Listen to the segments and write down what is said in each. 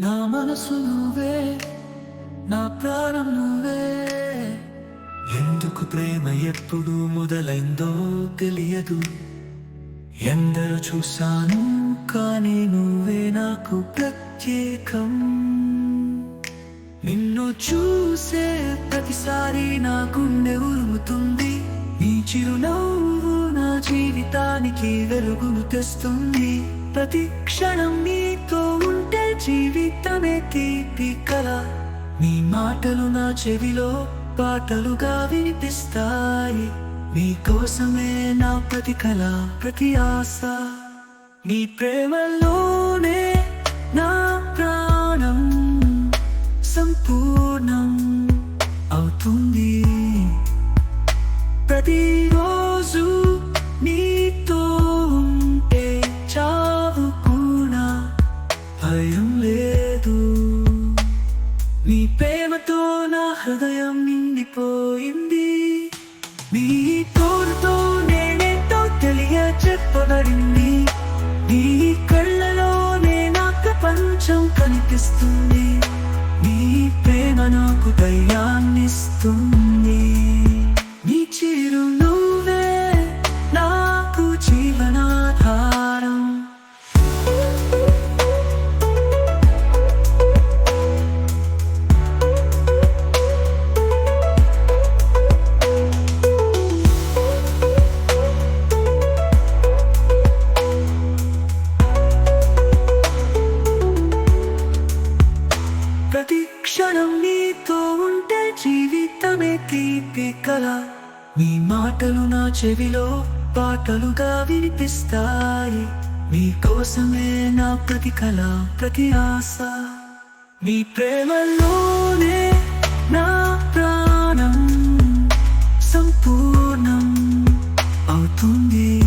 నా మనసు నువ్వే నా ప్రాణం నువ్వే. ఎందుకు ప్రేమ ఎప్పుడు మొదలైందో తెలియదు. ఎందరో చూశాను కానీ నువ్వే నాకు ప్రత్యేకం. నిన్ను చూసే ప్రతిసారి నా గుండె ఉరుముతుంది. నీ చిరునవ్వు నా జీవితానికి వెలుగును తెస్తుంది. ప్రతి క్షణం నీతో తీపి కల నీ మాటలు నా చెవిలో పాటలుగా వినిపిస్తాయి నీ కోసమే నా ప్రతి కళ ప్రతి ఆశ. నీ ప్రేమలోనే ప్రపంచం కనిపిస్తుంది. నీ ప్రేమ నాకు ధైర్యాన్నిస్తుంది జీవితమే తీపి కల మీ మాటలు నా చెవిలో పాటలుగా వినిపిస్తాయి. మీ కోసమే నా ప్రతి కళ ప్రతి ఆశ. మీ ప్రేమలోనే నా ప్రాణం సంపూర్ణం అవుతుంది.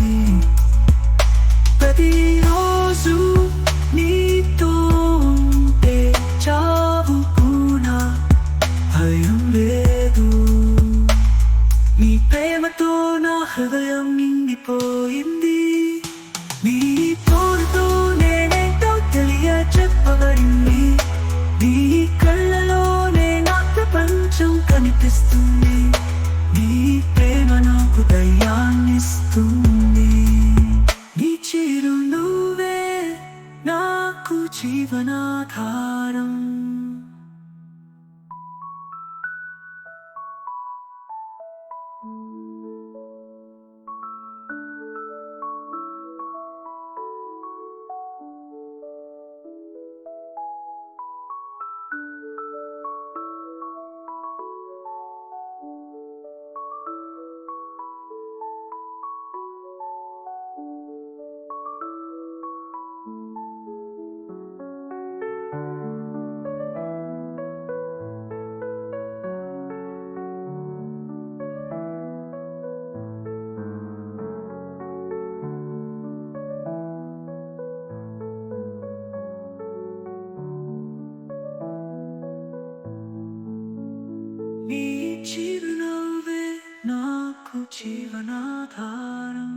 ప్రతి కనిపిస్తుంది నీ ప్రేమ నాకు ధైర్యాన్నిస్తుంది నీ చిరు నువ్వే నాకు జీవనాధారం. చిరునవ్వే నాకు జీవనాధారం